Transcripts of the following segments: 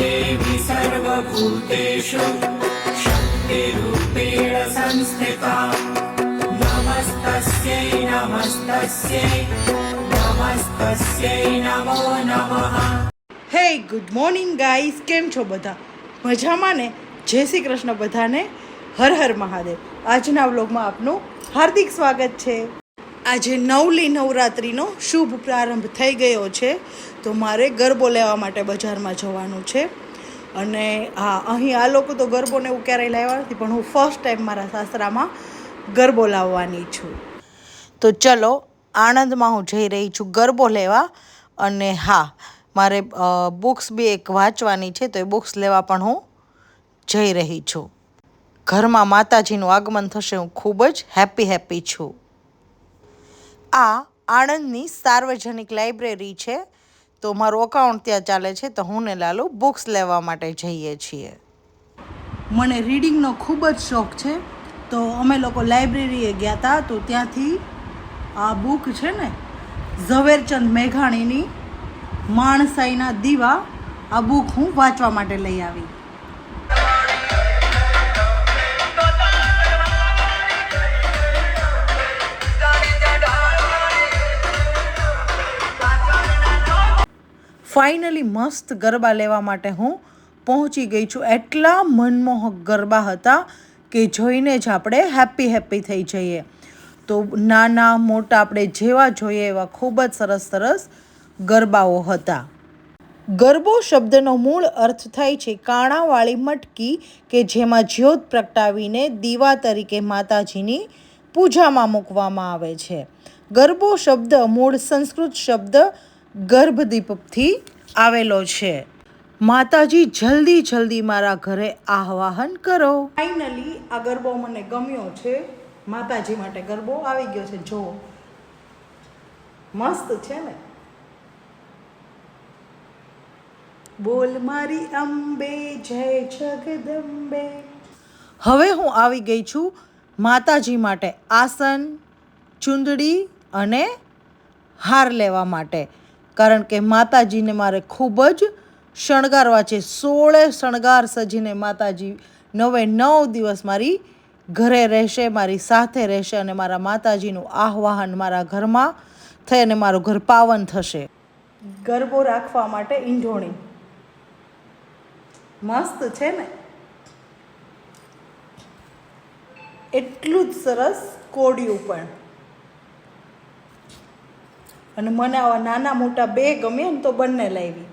देवी सर्वभूतेषु शक्तिरूपेण संस्थिता नमस्तस्यै नमस्तस्यै नमस्तस्यै नमो नमः હે ગુડ મોર્નિંગ ગાઈસ કેમ છો બધા મજામાં ને જય શ્રી કૃષ્ણ બધાને હર હર મહાદેવ આજના વ્લોગમાં આપનું હાર્દિક સ્વાગત છે આજે નવલી નવરાત્રિનો શુભ પ્રારંભ થઈ ગયો છે તો મારે ગરબો લેવા માટે બજારમાં જવાનું છે. અને હા, અહીં આ લોકો તો ગરબોને એવું ક્યારેય લાવ્યા નથી, પણ હું ફર્સ્ટ ટાઈમ મારા સાસરામાં ગરબો લાવવાની છું. તો ચલો, આણંદમાં હું જઈ રહી છું ગરબો લેવા. અને હા, મારે બુક્સ બી એક વાંચવાની છે, તો એ બુક્સ લેવા પણ હું જઈ રહી છું. ઘરમાં માતાજીનું આગમન થશે, હું ખૂબ જ હેપી હેપી છું. આ આણંદની સાર્વજનિક લાઇબ્રેરી છે. તો મારું અકાઉન્ટ ત્યાં ચાલે છે તો હું ને લાલુ બુક્સ લેવા માટે જઈએ છીએ. મને રીડિંગનો ખૂબ જ શોખ છે. તો અમે લોકો લાઇબ્રેરીએ ગયા હતા તો ત્યાંથી આ બુક છે ને, ઝવેરચંદ મેઘાણીની માણસાઈના દીવા આ બુક હું વાંચવા માટે લઈ આવી. ફાઇનલી મસ્ત ગરબા લેવા માટે હું પહોંચી ગઈ છું. એટલા મનમોહક ગરબા હતા કે જોઈને જ આપણે હેપી હેપી થઈ જઈએ. તો નાના, મોટા આપણે જેવા જોઈએ એવા ખૂબ જ સરસ સરસ ગરબાઓ હતા. ગરબો શબ્દનો મૂળ અર્થ થાય છે કાણાવાળી મટકી કે જેમાં જ્યોત પ્રગટાવીને દીવા તરીકે માતાજીની પૂજામાં મૂકવામાં આવે છે. ગરબો શબ્દ મૂળ સંસ્કૃત શબ્દ ગર્ભદીપથી આવેલો છે. માતાજી જલ્દી જલ્દી મારા ઘરે આહવાહન કરો. ફાઇનલી આ ગરબો મને ગમ્યો છે. માતાજી માટે ગરબો આવી ગયો છે. જો મસ્ત છે ને? બોલ મારી અંબે જય જગદંબે. હવે હું આવી ગઈ છું માતાજી માટે આસન ચુંદડી અને હાર લેવા માટે. કારણ કે માતાજીને મારે ખૂબ જ શણગારવા છે. સોળે શણગાર સજીને માતાજી નવે નવ દિવસ મારી ઘરે રહેશે, મારી સાથે રહેશે અને મારા માતાજીનું આહવાહન મારા ઘરમાં થઈ અને મારું ઘર પાવન થશે. ગરબો રાખવા માટે ઈંઢોણી. મસ્ત છે ને? એટલું જ સરસ કોડિયું પણ. અને મને આવા નાના મોટા બે ગમે ને તો બંને લાવી.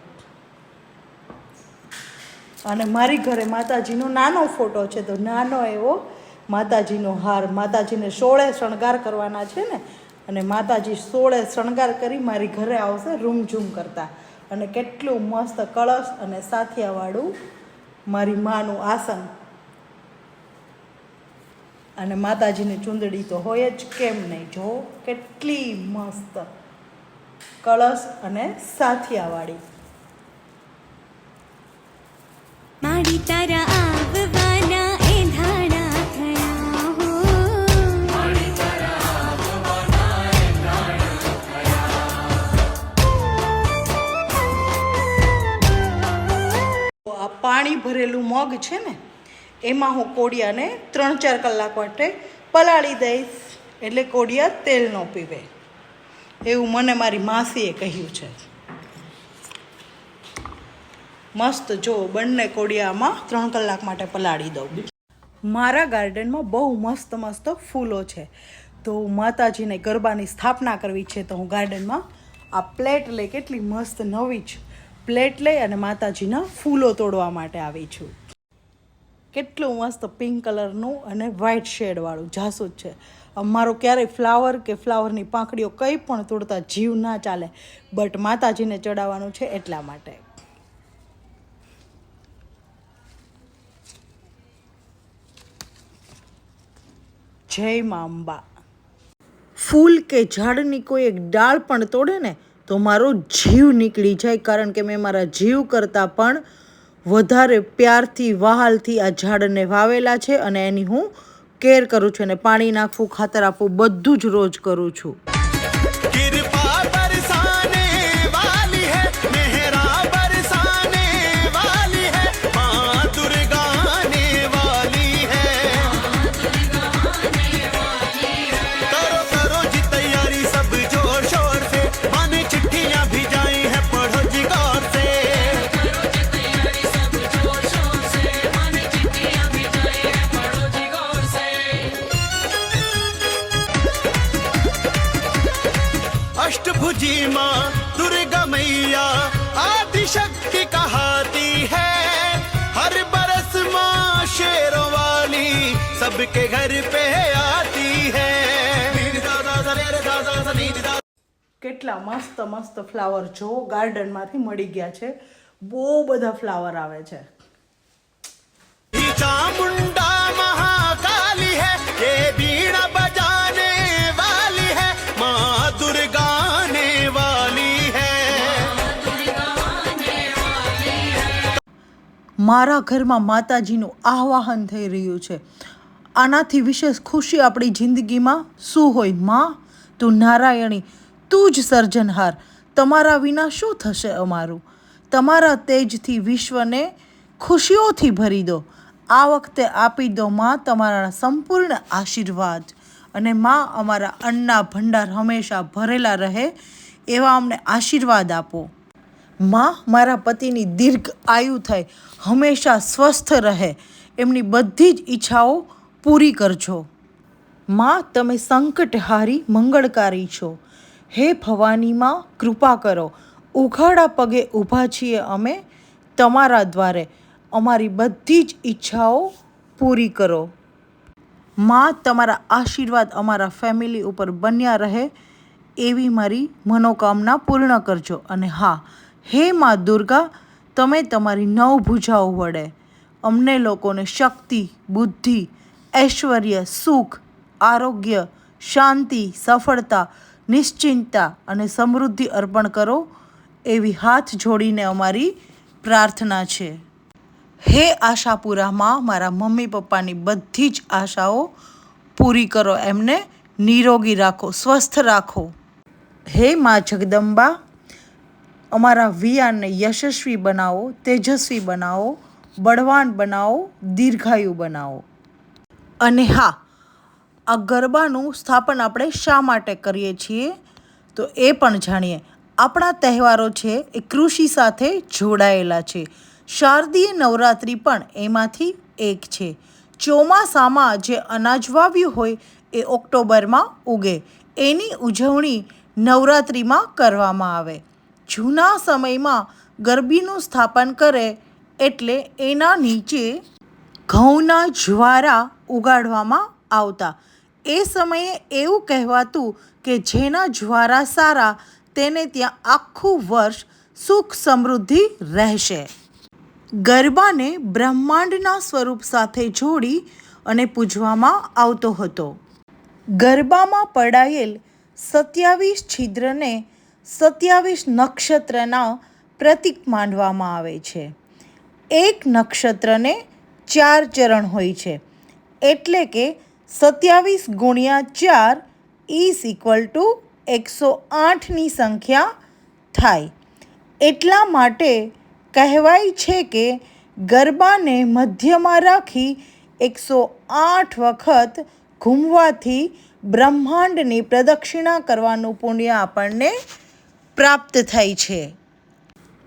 અને મારી ઘરે માતાજીનો નાનો ફોટો છે, તો નાનો એવો માતાજીનો હાર, માતાજીને સોળે શણગાર કરવાના છે ને, અને માતાજી સોળે શણગાર કરી મારી ઘરે આવશે રૂમઝૂમ કરતા. અને કેટલું મસ્ત કળશ અને સાથિયાવાળું મારી માનું આસન. અને માતાજીની ચૂંદડી તો હોય જ કેમ નહીં, જો કેટલી મસ્ત. કળશ અને સાથિયાવાળી માડી તારા આવવાના એંધાણા થયા હો. તો આ પાણી ભરેલું મગ છે ને એમાં હું કોડિયાને ત્રણ ચાર કલાક માટે પલાળી દઈશ. એટલે કોડિયા તેલ ન પીવે. એવું મને મારી માસીએ કહ્યું છે. મસ્ત જો બંને કોડિયામાં ત્રણ કલાક માટે પલાળી દઉં. મારા ગાર્ડનમાં બહુ મસ્ત મસ્ત ફૂલો છે. તો માતાજીને ગરબાની સ્થાપના કરવી છે તો હું ગાર્ડનમાં આ પ્લેટ લઈ કેટલી મસ્ત નવી જ પ્લેટ લઈ અને માતાજીના ફૂલો તોડવા માટે આવી છું. કેટલું મસ્ત પિંક કલરનું અને વ્હાઇટ શેડવાળું જાસૂદ છે. અમારો ક્યારેય ફ્લાવર કે ફ્લાવરની પાંખડીઓ કંઈ પણ તોડતા જીવ ના ચાલે. બટ માતાજીને ચડાવવાનું છે એટલા માટે. જય મા અંબા. ફૂલ કે ઝાડની કોઈ એક ડાળ પણ તોડે ને, તો મારો જીવ નીકળી જાય. કારણ કે મેં મારા જીવ કરતાં પણ વધારે પ્યારથી, વહાલથી આ ઝાડને વાવેલા છે અને એની હું કેર કરું છું અને પાણી નાખવું ખાતર આપવું બધું જ રોજ કરું છું. सबके घर पे आती है કેટલા મસ્ત મસ્ત ફ્લાવર જો ગાર્ડનમાંથી મળી ગયા છે બહુ બધા ફ્લાવર આવે છે चामुंडा महाकाली है ये बीड़ा बजाने वाली है माँ दुर्गा आने वाली है મારા ઘરમાં માતાજીનું આવાહન થઈ રહ્યું છે આનાથી વિશેષ ખુશી આપણી જિંદગીમાં શું હોય? માં, તું નારાયણી, તું જ સર્જનહાર. તમારા વિના શું થશે અમારું? તમારા તેજથી વિશ્વને ખુશીઓથી ભરી દો. આ વખતે આપી દો માં તમારા સંપૂર્ણ આશીર્વાદ. અને માં અમારા અન્નના ભંડાર હંમેશા ભરેલા રહે એવા અમને આશીર્વાદ આપો. માં મારા પતિની દીર્ઘ આયુ થાય હંમેશા સ્વસ્થ રહે. એમની બધી જ ઈચ્છાઓ પૂરી કરજો. માં, તમે સંકટહારી મંગળકારી છો. હે ભવાનીમાં કૃપા કરો. ઉઘાડા પગે ઊભા છીએ અમે તમારા દ્વારે. અમારી બધી જ ઈચ્છાઓ પૂરી કરો. માં, તમારા આશીર્વાદ અમારા ફેમિલી ઉપર બન્યા રહે એવી મારી મનોકામના પૂર્ણ કરજો. અને હા, હે માં દુર્ગા, તમે તમારી નવ ભૂજાઓ વડે અમને લોકોને શક્તિ, બુદ્ધિ ઐશ્વર્ય, સુખ, આરોગ્ય, શાંતિ, સફળતા, નિશ્ચિંતતા અને સમૃદ્ધિ અર્પણ કરો. એવી હાથ જોડીને અમારી પ્રાર્થના છે. હે આશાપુરામાં મારા મમ્મી પપ્પાની બધી જ આશાઓ પૂરી કરો, એમને નિરોગી રાખો, સ્વસ્થ રાખો. હે મા જગદંબા, અમારા વિયાને યશસ્વી બનાવો, તેજસ્વી બનાવો, બળવાન બનાવો, દીર્ઘાયુ બનાવો. અને હા, આ ગરબાનું સ્થાપન આપણે શા માટે કરીએ છીએ? તો એ પણ જાણીએ. આપણા તહેવારો છે એ કૃષિ સાથે જોડાયેલા છે. શારદીય નવરાત્રિ પણ એમાંથી એક છે. ચોમાસામાં જે અનાજ વાવ્યું હોય એ ઓક્ટોબરમાં ઉગે. એની ઉજવણી નવરાત્રિમાં કરવામાં આવે. જૂના સમયમાં ગરબીનું સ્થાપન કરે એટલે એના નીચે ઘઉંના જ્વારા ઉગાડવામાં આવતા. એ સમયે એવું કહેવાતું કે જેના જ્વારા સારા, તેને ત્યાં આખું વર્ષ સુખ સમૃદ્ધિ રહેશે. ગરબાને બ્રહ્માંડના સ્વરૂપ સાથે જોડી અને પૂજવામાં આવતો હતો. ગરબામાં પડાયેલ સત્યાવીસ છિદ્રને સત્યાવીસ નક્ષત્રના પ્રતીક માનવામાં આવે છે. એક નક્ષત્રને ચાર ચરણ હોય છે. એટલે કે સત્યાવીસ ગુણ્યા ચાર ઇઝ ઇક્વલ ટુ એકસો આઠની સંખ્યા થાય. એટલા માટે કહેવાય છે કે ગરબાને મધ્યમાં રાખી એકસો આઠ વખત ઘૂમવાથી બ્રહ્માંડની પ્રદક્ષિણા કરવાનું પુણ્ય આપણને પ્રાપ્ત થાય છે.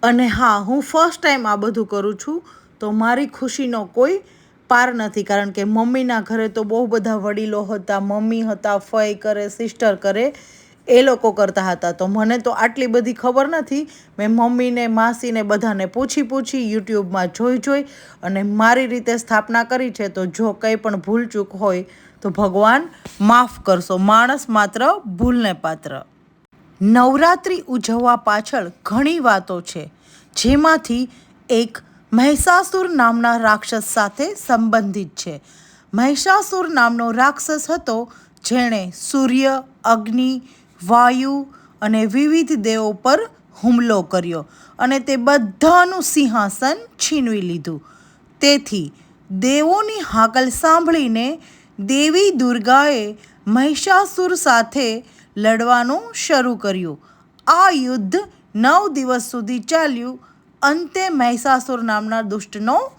અને હા, હું ફર્સ્ટ ટાઈમ આ બધું કરું છું. તો મારી ખુશીનો કોઈ પાર નથી. કારણ કે મમ્મીના ઘરે તો બહુ બધા વડીલો હતા, મમ્મી હતા, ફઈ કરે, સિસ્ટર કરે, એ લોકો કરતા હતા. તો મને તો આટલી બધી ખબર નથી. મેં મમ્મીને, માસીને બધાને પૂછી પૂછી યુટ્યુબમાં જોઈ જોઈ અને મારી રીતે સ્થાપના કરી છે. તો જો કંઈ પણ ભૂલચૂક હોય તો ભગવાન માફ કરશો. માણસ માત્ર ભૂલને પાત્ર. નવરાત્રિ ઉજવવા પાછળ ઘણી વાતો છે. જેમાંથી એક મહિષાસુર નામના રાક્ષસ સાથે સંબંધિત છે. મહિષાસુર નામનો રાક્ષસ હતો જેણે સૂર્ય, અગ્નિ, વાયુ અને વિવિધ દેવો પર હુમલો કર્યો અને તે બધાનું સિંહાસન છીનવી લીધું. તેથી દેવોની હાકલ સાંભળીને દેવી દુર્ગાએ મહિષાસુર સાથે લડવાનું શરૂ કર્યું. આ યુદ્ધ નવ દિવસ સુધી ચાલ્યું અંતે મહિષાસુર નામના દુષ્ટનો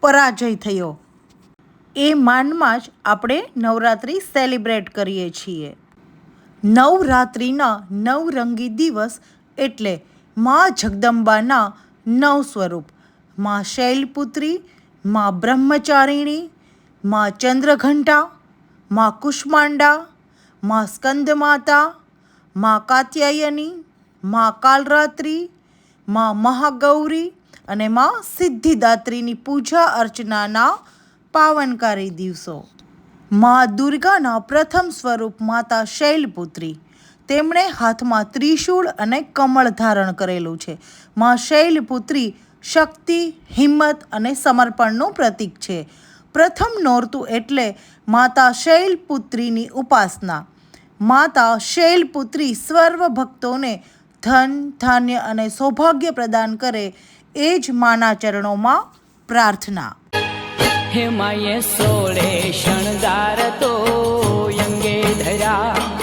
પરાજય થયો. એ માનમાં જ આપણે નવરાત્રિ સેલિબ્રેટ કરીએ છીએ. નવરાત્રિના નવરંગી દિવસ એટલે મા જગદંબાના નવ સ્વરૂપ. મા શૈલપુત્રી, મા બ્રહ્મચારિણી, મા ચંદ્રઘંટા, મા કુષ્માંડા, મા સ્કંદમાતા, મા કાત્યાયની, મા કાલરાત્રી માં મહાગૌરી અને માં સિદ્ધિદાત્રીની પૂજા અર્ચનાના પાવનકારી દિવસો. માં દુર્ગાના પ્રથમ સ્વરૂપ માતા શૈલપુત્રી. તેમણે હાથમાં ત્રિશૂળ અને કમળ ધારણ કરેલું છે. માં શૈલપુત્રી શક્તિ, હિંમત અને સમર્પણનું પ્રતીક છે. પ્રથમ નોરતું એટલે માતા શૈલપુત્રીની ઉપાસના. માતા શૈલપુત્રી સર્વ ભક્તોને ધન, ધાન્ય અને સૌભાગ્ય પ્રદાન કરે એ જ માના ચરણોમાં પ્રાર્થના. હેમાએ સોળે શણગાર તો યંગે ધર્યા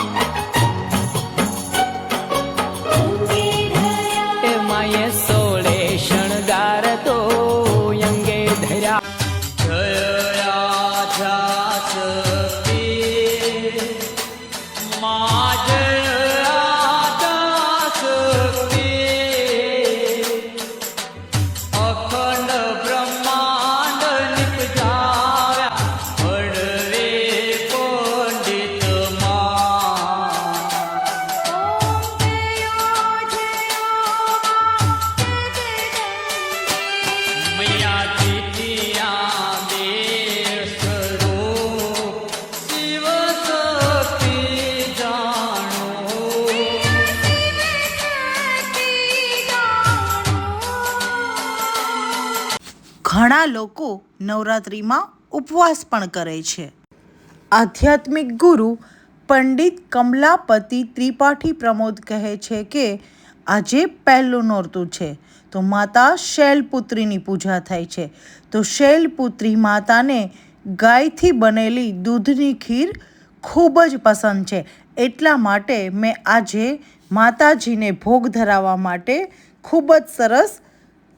ઘણા લોકો નવરાત્રિમાં ઉપવાસ પણ કરે છે. આધ્યાત્મિક ગુરુ પંડિત કમલાપતિ ત્રિપાઠી પ્રમોદ કહે છે કે, આજે પહેલું નોરતું છે, તો માતા શૈલપુત્રીની પૂજા થાય છે. તો શૈલપુત્રી માતાને ગાયથી બનેલી દૂધની ખીર ખૂબ જ પસંદ છે. એટલા માટે મેં આજે માતાજીને ભોગ ધરાવવા માટે ખૂબ જ સરસ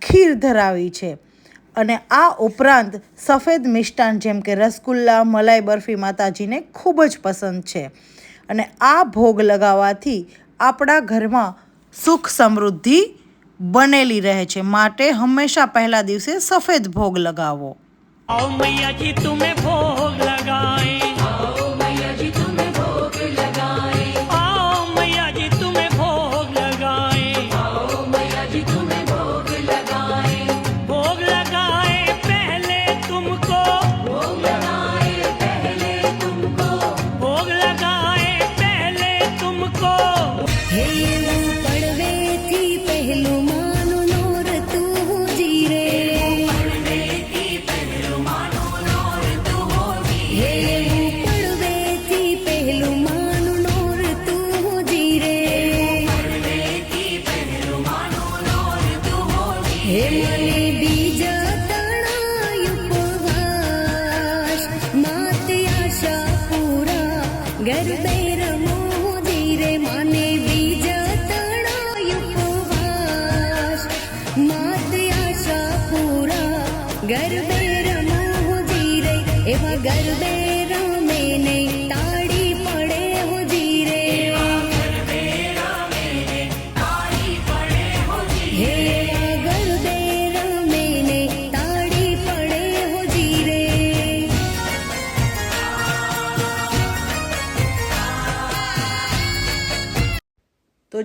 ખીર ધરાવી છે. અને આ ઉપરાંત સફેદ મિષ્ટાન જેમ કે રસગુલ્લા મલાઈ બરફી માતાજીને ખૂબ જ પસંદ છે અને આ ભોગ લગાવવાથી આપણા ઘરમાં સુખ સમૃદ્ધિ બનેલી રહે છે માટે હંમેશા પહેલા દિવસે સફેદ ભોગ લગાવો आओ मैया जी तुम्हें भोग लगाए પૂરા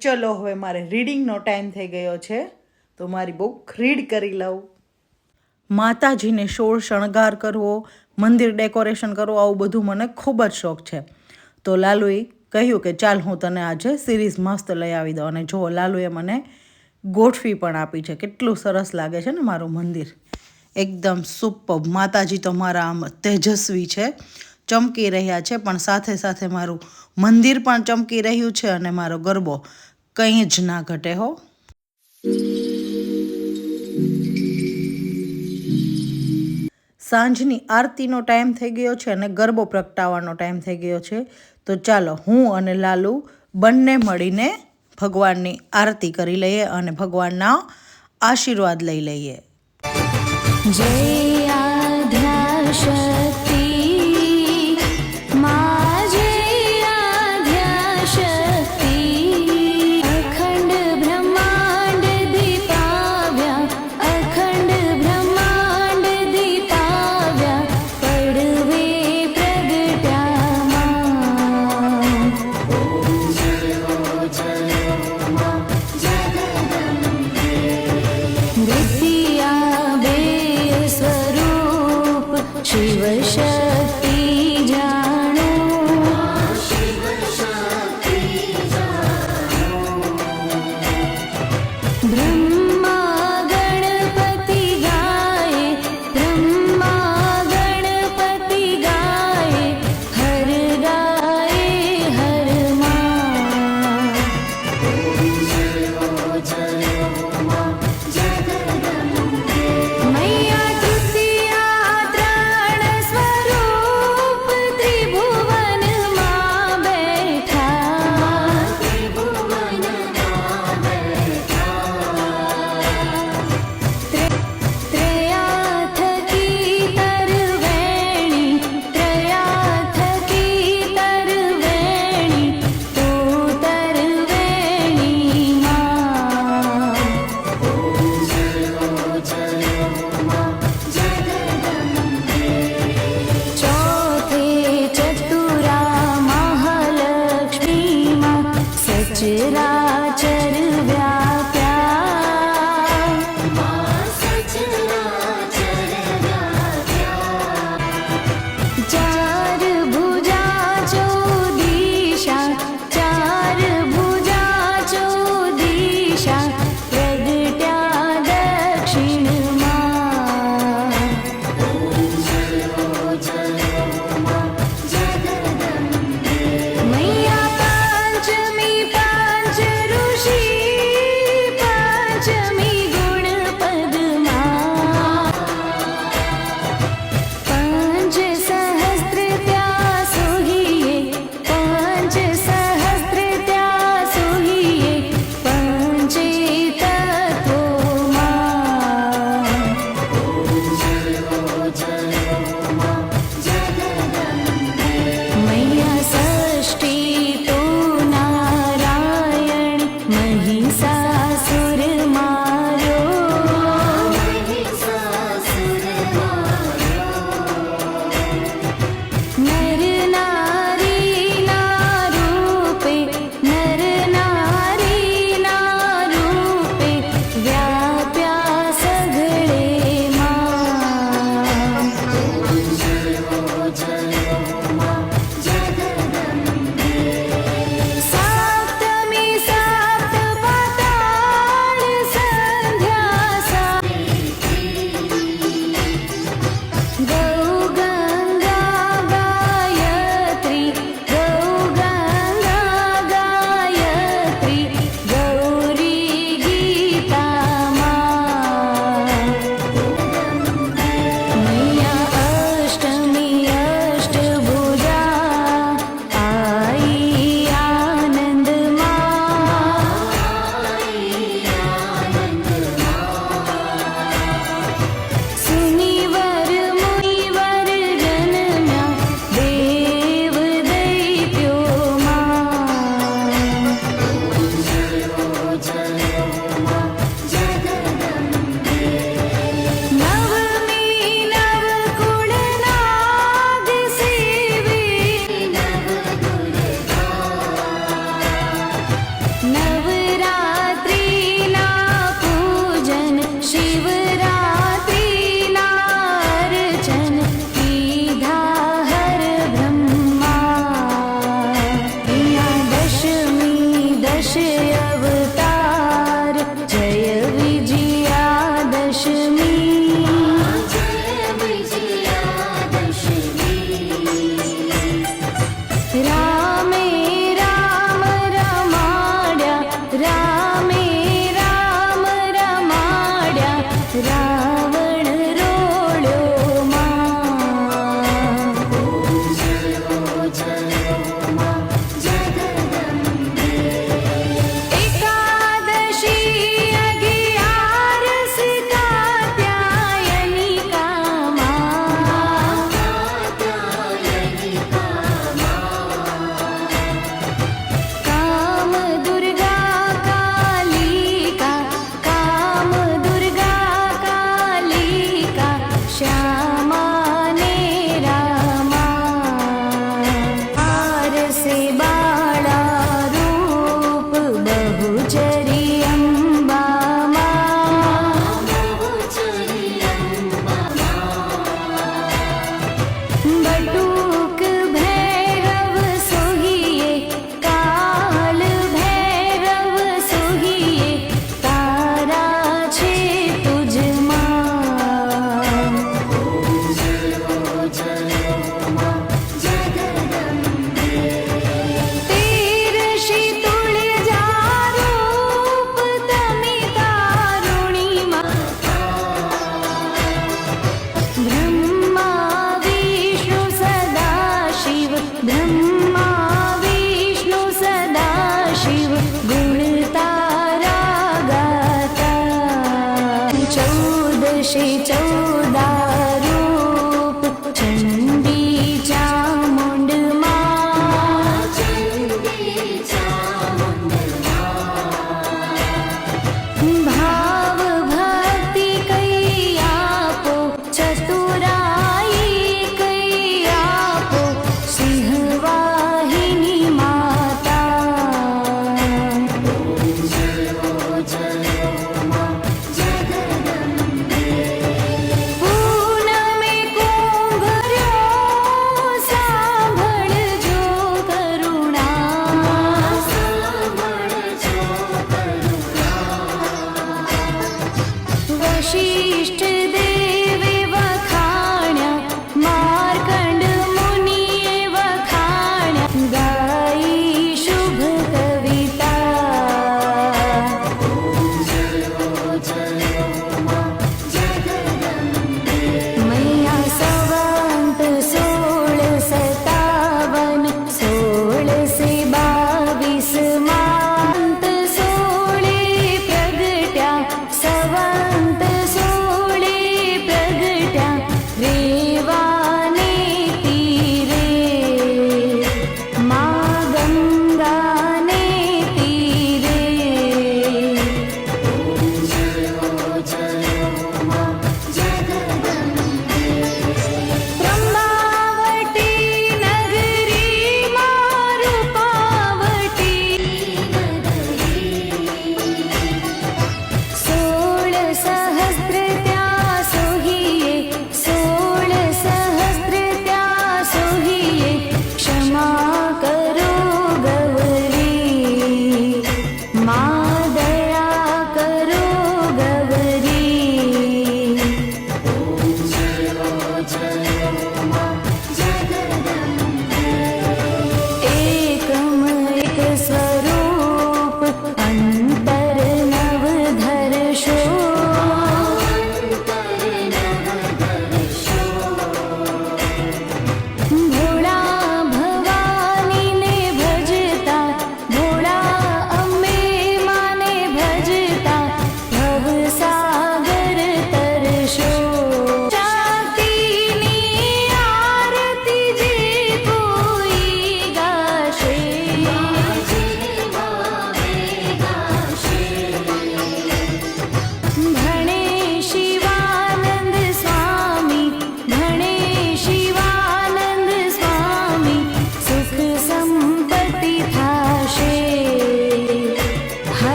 ચલો હવે મારે રીડિંગનો ટાઈમ થઈ ગયો છે, તો મારી બુક રીડ કરી લઉં. માતાજીને શોળ શણગાર કરવો, મંદિર ડેકોરેશન કરવું, આવું બધું મને ખૂબ જ શોખ છે. તો લાલુએ કહ્યું કે ચાલ હું તને આજે સિરીઝ મસ્ત લઈ આવી દઉં. અને જો લાલુએ મને ગોઠવી પણ આપી છે, કેટલું સરસ લાગે છે ને મારું મંદિર. એકદમ સુપર માતાજી તો મારા આમ તેજસ્વી છે, ચમકી રહ્યા છે, પણ સાથે સાથે મારું મંદિર પણ ચમકી રહ્યું છે અને મારો ગરબો કંઈ જ ના ઘટે હો. સાંજની આરતીનો ટાઈમ થઈ ગયો છે અને ગરબો પ્રગટાવવાનો ટાઈમ થઈ ગયો છે. તો ચાલો હું અને લાલુ બંને મળીને ભગવાનની આરતી કરી લઈએ અને ભગવાનના આશીર્વાદ લઈ લઈએ. જય આધ્યા